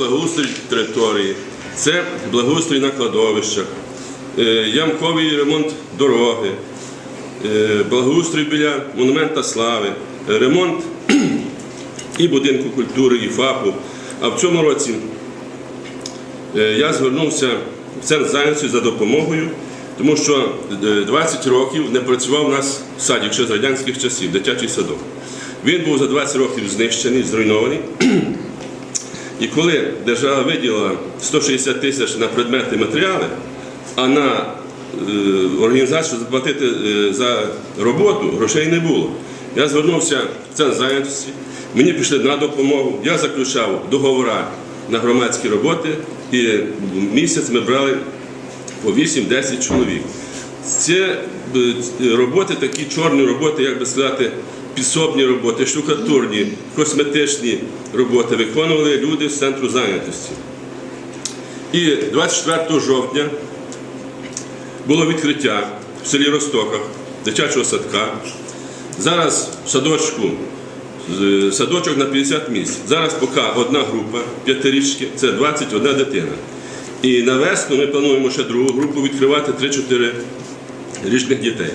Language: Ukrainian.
Благоустрій території, це благоустрій на кладовищах, е, ямковий ремонт дороги, е, благоустрій біля монумента слави, ремонт і будинку культури, і ФАПу. А в цьому році е, я звернувся в центр зайнятості за допомогою, тому що е, 20 років не працював у нас садик ще з радянських часів, дитячий садок. Він був за 20 років знищений, зруйнований. І коли держава виділила 160 тисяч на предмети матеріали, а на е, організацію заплатити е, за роботу грошей не було. Я звернувся в центр зайнятості, мені пішли на допомогу, я заключав договори на громадські роботи, і місяць ми брали по 8-10 чоловік. Це е, роботи, такі чорні роботи, як би сказати, підсобні роботи, штукатурні, косметичні роботи виконували люди з центру зайнятості. І 24 жовтня було відкриття в селі Ростоках дитячого садка. Зараз в садочку садочок на 50 місць. Зараз поки одна група п'ятирічки, це 21 дитина. І на весну ми плануємо ще другу групу відкривати 3-4 річних дітей.